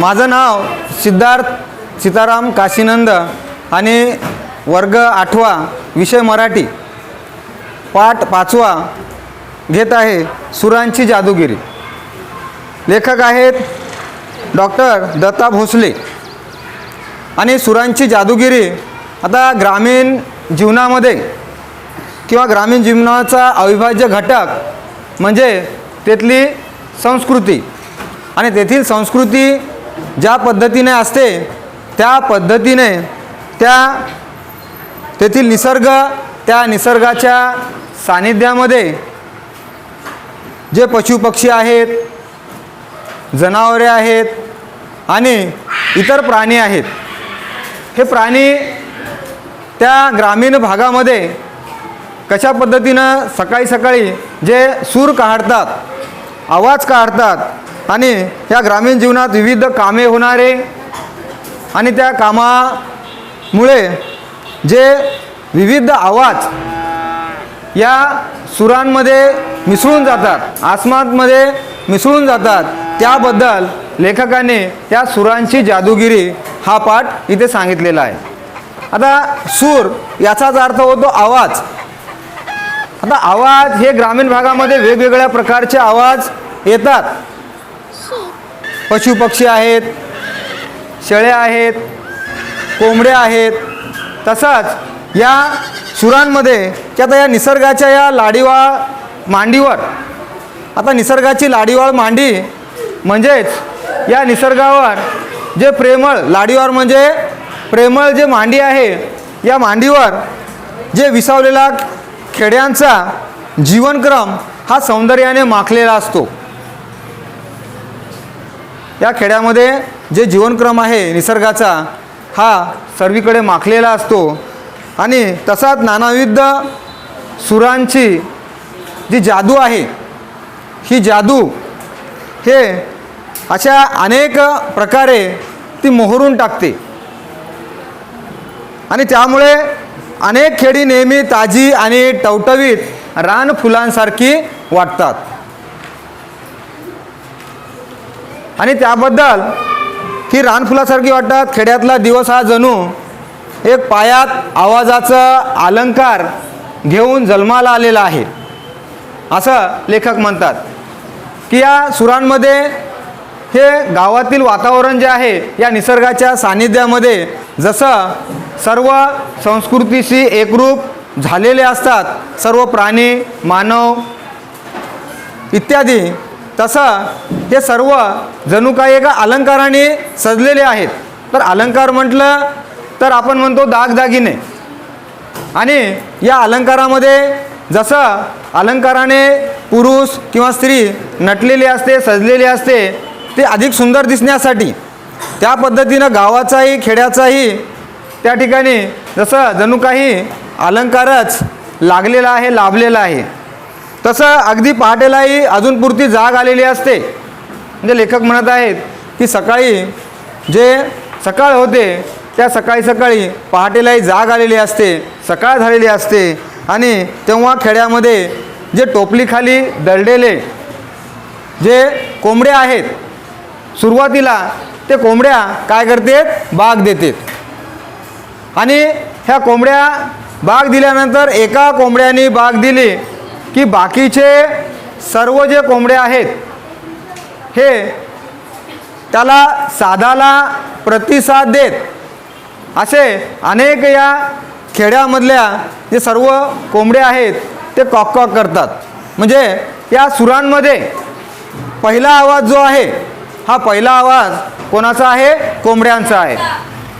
माझं नाव सिद्धार्थ सीताराम काशीनंद आणि वर्ग आठवा विषय मराठी. पाठ पाचवा घेत आहे सुरांची जादूगिरी. लेखक आहेत डॉक्टर दत्ता भोसले आणि सुरांची जादूगिरी आता ग्रामीण जीवनामध्ये किंवा ग्रामीण जीवनाचा अविभाज्य घटक म्हणजे तेथली संस्कृती. आणि तेथील संस्कृती ज्या पद्धतीने असते त्या पद्धतीने त्या तेथील निसर्ग त्या निसर्गाच्या सानिध्यामध्ये जे पशुपक्षी आहेत जनावरे आहेत आणि इतर प्राणी आहेत हे प्राणी त्या ग्रामीण भागामध्ये कशा पद्धतीनं सकाळी सकाळी जे सूर काढतात आवाज काढतात आणि या ग्रामीण जीवनात विविध कामे होणारे आणि त्या कामामुळे जे विविध आवाज या सुरांमध्ये मिसळून जातात आसमातमध्ये मिसळून जातात त्याबद्दल लेखकाने या सुरांची जादूगिरी हा पाठ इथे सांगितलेला आहे. आता सूर याचाच अर्थ होतो आवाज. आता आवाज हे ग्रामीण भागामध्ये वेगवेगळ्या प्रकारचे आवाज येतात. पशुपक्षी आहेत शेळ्या आहेत कोंबड्या आहेत. तसंच या सुरांमध्ये की आता या निसर्गाच्या या लाडीवाळ मांडीवर आता निसर्गाची लाडीवाळ मांडी म्हणजेच या निसर्गावर जे प्रेमळ लाडीवाळ म्हणजे प्रेमळ जे मांडी आहे या मांडीवर जे विसावलेला खेड्यांचा जीवनक्रम हा सौंदर्याने माखलेला असतो. या खेड्यामध्ये जे जीवनक्रम आहे निसर्गाचा हा सर्वीकडे माखलेला असतो. आणि तसाच नानाविध सुरांची जी जादू आहे ही जादू हे अशा अनेक प्रकारे ती मोहरून टाकते. आणि त्यामुळे अनेक खेडी नेहमी ताजी आणि टवटवीत रान फुलांसारखी वाटतात. आणि त्याबद्दल ही रानफुलासारखी वाटतात खेड्यातला दिवस हा जणू. एक पायात आवाजाचं अलंकार घेऊन जन्माला आलेला आहे. असं लेखक म्हणतात. की या सुरांमध्ये हे गावातील वातावरण जे आहे या निसर्गाच्या सान्निध्यामध्ये जसं सर्व संस्कृतीशी एकरूप झालेले असतात सर्व प्राणी मानव इत्यादी तसं हे सर्व जणू काही एका अलंकाराने सजलेले आहेत. तर अलंकार म्हटलं तर आपण म्हणतो दागदागिने आणि या अलंकारामध्ये जसं अलंकाराने पुरुष किंवा स्त्री नटलेली असते सजलेली असते ते अधिक सुंदर दिसण्यासाठी त्या पद्धतीनं गावाचाही खेड्याचाही त्या ठिकाणी जसं जणू काही अलंकारच लागलेला आहे लाभलेला आहे. तसं अगदी पहाटेलाही अजून पुरती जाग आलेली असते. म्हणजे लेखक म्हणत आहेत की सकाळी जे सकाळ होते त्या सकाळी सकाळी पहाटेलाही जाग आलेली असते सकाळ झालेली असते. आणि तेव्हा खेड्यामध्ये जे टोपलीखाली दळलेले जे कोंबड्या आहेत सुरुवातीला ते कोंबड्या काय करतात? बाग देतात. आणि ह्या कोंबड्या बाग दिल्यानंतर एका कोंबड्याने बाग दिली की बाकीचे सर्व जे कोंबड्या आहेत हे त्याला साधाला प्रतिसाद देत असे अनेक या खेड्यामधल्या जे सर्व कोंबड्या आहेत ते कॉक कॉक करतात. म्हणजे या सुरांमध्ये पहिला आवाज जो आहे हा पहिला आवाज कोणाचा आहे? कोंबड्यांचा आहे.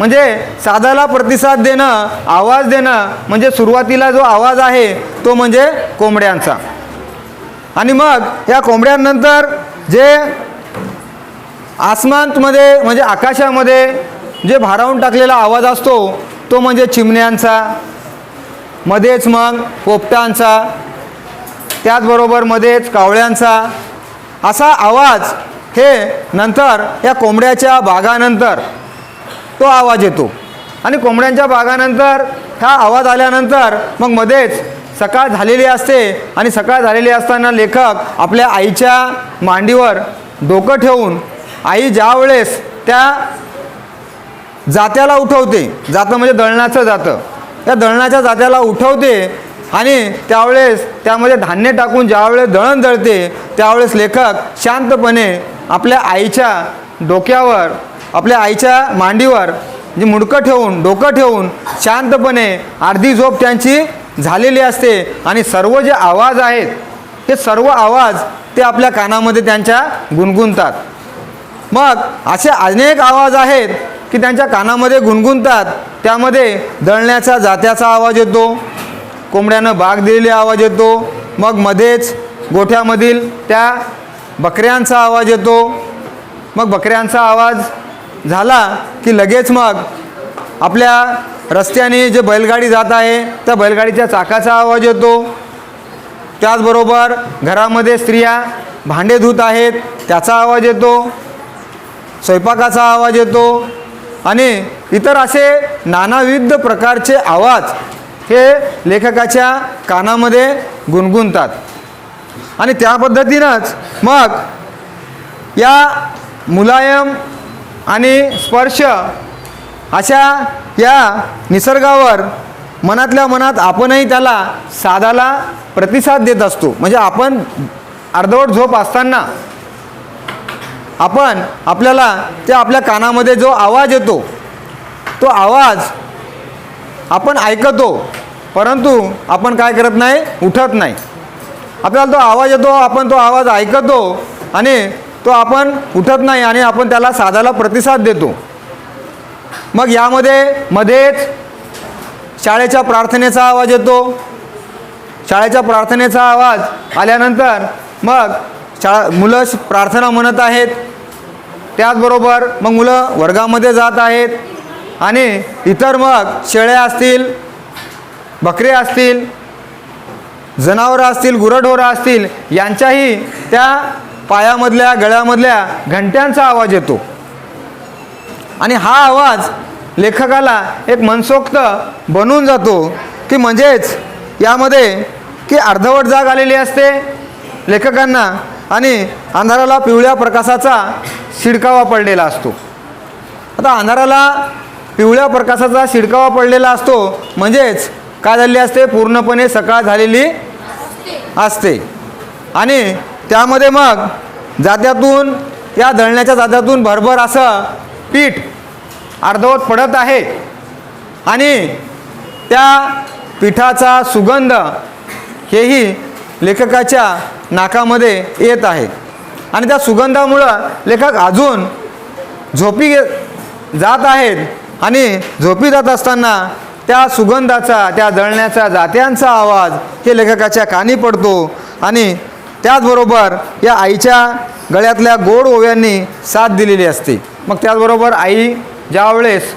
म्हणजे साधाला प्रतिसाद देणं आवाज देणं म्हणजे सुरुवातीला जो आवाज आहे तो म्हणजे कोंबड्यांचा. आणि मग या कोंबड्यांनंतर जे आसमानमध्ये म्हणजे आकाशामध्ये जे भारावून टाकलेला आवाज असतो तो म्हणजे चिमण्यांचा मध्येच मग पोपटांचा त्याचबरोबर मध्येच कावळ्यांचा. असा आवाज हे नंतर या कोंबड्याच्या बागानंतर तो आवाज येतो. आणि कोंबड्यांच्या बागानंतर हा आवाज आल्यानंतर मग मध्येच सकाळ झालेली असते. आणि सकाळ झालेली असताना लेखक आपल्या आईच्या मांडीवर डोकं ठेवून आई ज्या वेळेस त्या त्या जात्याला उठवते जातं म्हणजे दळणाचं जातं. त्या दळणाच्या जात्याला उठवते आणि त्यावेळेस त्यामध्ये धान्य टाकून ज्यावेळेस दळण दळते त्यावेळेस लेखक शांतपणे आपल्या आईच्या डोक्यावर आपल्या आईच्या मांडीवर म्हणजे मुडकं ठेवून डोकं ठेवून शांतपणे अर्धी झोप त्यांची झालेली असते. आणि सर्व जे आवाज आहेत ते सर्व आवाज ते आपल्या कानामध्ये त्यांच्या गुणगुणतात. मग असे अनेक आवाज आहेत की त्यांच्या कानामध्ये गुणगुणतात. त्यामध्ये दळण्याचा जात्याचा आवाज येतो कोंबड्यानं बाग दिलेला आवाज येतो मग मध्येच गोठ्यामधील त्या बकऱ्यांचा आवाज येतो. मग बकऱ्यांचा आवाज झाला की लगेच मग आपल्या रस्त्याने जे बैलगाडी जात आहे त्या बैलगाडीच्या चाकाचा आवाज येतो. त्याचबरोबर घरामध्ये स्त्रिया भांडे धुत आहेत त्याचा आवाज येतो. स्वयंपाकाचा आवाज येतो. आणि इतर असे नानाविध प्रकारचे आवाज हे लेखकाच्या कानामध्ये गुणगुणतात. आणि त्या पद्धतीनंच मग या मुलायम आणि स्पर्श अशा या निसर्गावर मनातल्या मनात आपणही त्याला साधाला प्रतिसाद देत असतो. म्हणजे आपण अर्धवट झोप असताना आपण आपल्याला त्या आपल्या कानामध्ये जो आवाज येतो तो आवाज आपण ऐकतो परंतु आपण काय करत नाही उठत नाही. आपल्याला तो आवाज येतो आपण तो आवाज ऐकतो आणि तो आपण उठत नाही आणि आपण त्याला साधाला प्रतिसाद देतो. मग यामध्ये मध्येच शाळेच्या प्रार्थनेचा आवाज येतो. शाळेच्या प्रार्थनेचा आवाज आल्यानंतर मग शाळा मुलं श- प्रार्थना म्हणत आहेत. त्याचबरोबर मग मुलं वर्गामध्ये जात आहेत आणि इतर मग शेळ्या असतील बकरे असतील जनावरं असतील गुरढोरं असतील यांच्याही त्या पायामधल्या गळ्यामधल्या घंट्यांचा आवाज येतो. आणि हा आवाज लेखकाला एक मनसोक्त बनून जातो की म्हणजेच यामध्ये की अर्धवट जाग आलेली असते लेखकांना आणि अंधाराला पिवळ्या प्रकाशाचा शिडकावा पडलेला असतो. आता अंधाराला पिवळ्या प्रकाशाचा शिडकावा पडलेला असतो म्हणजेच काय झालेली असते? पूर्णपणे सकाळ झालेली असते. आणि त्यामध्ये मग जात्यातून या दळण्याच्या जात्यातून भरभर असं पीठ अर्धवट पडत आहे. आणि त्या पिठाचा सुगंध हेही लेखकाच्या नाकामध्ये येत आहे. आणि त्या सुगंधामुळं लेखक अजून झोपी जात आहेत. आणि झोपी जात असताना त्या सुगंधाचा त्या जळण्याचा जात्यांचा आवाज हे लेखकाच्या कानी पडतो. आणि त्याचबरोबर या आईच्या गळ्यातल्या गोड ओव्यांनी साथ दिलेली असते. मग त्याचबरोबर आई ज्यावेळेस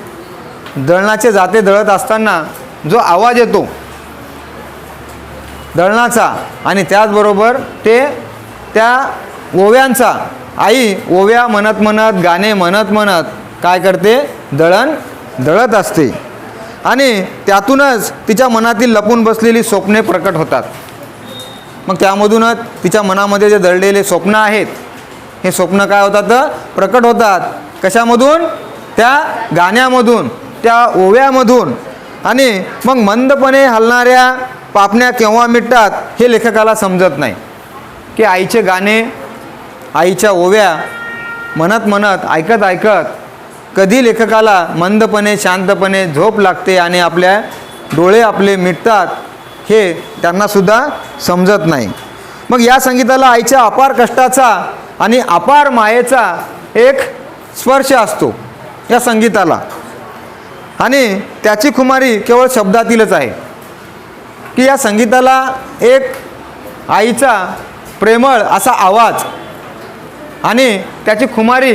दळणाचे जाते दळत असताना जो आवाज येतो दळणाचा आणि त्याचबरोबर ते त्या ओव्यांचा आई ओव्या म्हणत म्हणत गाणे म्हणत म्हणत काय करते? दळण दळत असते. आणि त्यातूनच तिच्या मनातील लपून बसलेली स्वप्ने प्रकट होतात. मग त्यामधूनच तिच्या मनामध्ये जे दळलेले स्वप्न आहेत हे स्वप्न काय होतात प्रकट होतात. कशामधून? त्या गाण्यामधून त्या ओव्यामधून. आणि मग मंदपणे हलणाऱ्या पापण्या केव्हा मिटतात हे लेखकाला समजत नाही. की आईचे गाणे आईच्या ओव्या म्हणत म्हणत ऐकत ऐकत कधी लेखकाला मंदपणे शांतपणे झोप लागते आणि आपल्या डोळे आपले मिटतात. हे त्यांनासुद्धा समजत नाही. मग या संगीताला आईच्या अपार कष्टाचा आणि अपार मायेचा एक स्पर्श असतो या संगीताला. आणि त्याची खुमारी केवळ शब्दातीलच आहे. की या संगीताला एक आईचा प्रेमळ असा आवाज आणि त्याची खुमारी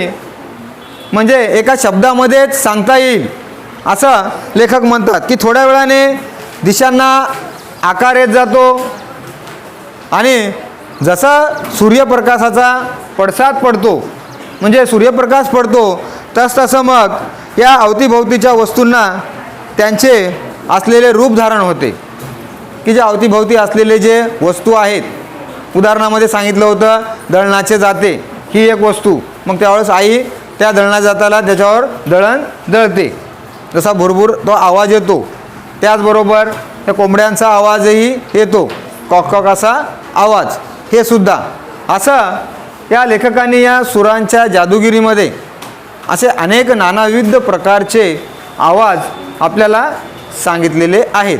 म्हणजे एका शब्दामध्येच सांगता येईल असं लेखक म्हणतात. की थोड्या वेळाने दिशांना आकार येत जातो. आणि जसा सूर्यप्रकाशाचा पडसाद पडतो म्हणजे सूर्यप्रकाश पडतो तसतसं मग या अवतीभोवतीच्या वस्तूंना त्यांचे असलेले रूप धारण होते. की जे अवतीभोवती असलेले जे वस्तू आहेत. उदाहरणामध्ये सांगितलं होतं दळणाचे जाते ही एक वस्तू. मग त्यावेळेस आई त्या दळणा जाताला त्याच्यावर दळण दळते. जसा भुरभुर तो आवाज येतो. त्याचबरोबर त्या कोंबड्यांचा आवाजही येतो. कॉक असा आवाज. हे सुद्धा. असं या लेखकांनी या सुरांच्या जादूगिरीमध्ये असे अनेक नानाविध प्रकारचे आवाज आपल्याला सांगितलेले आहेत.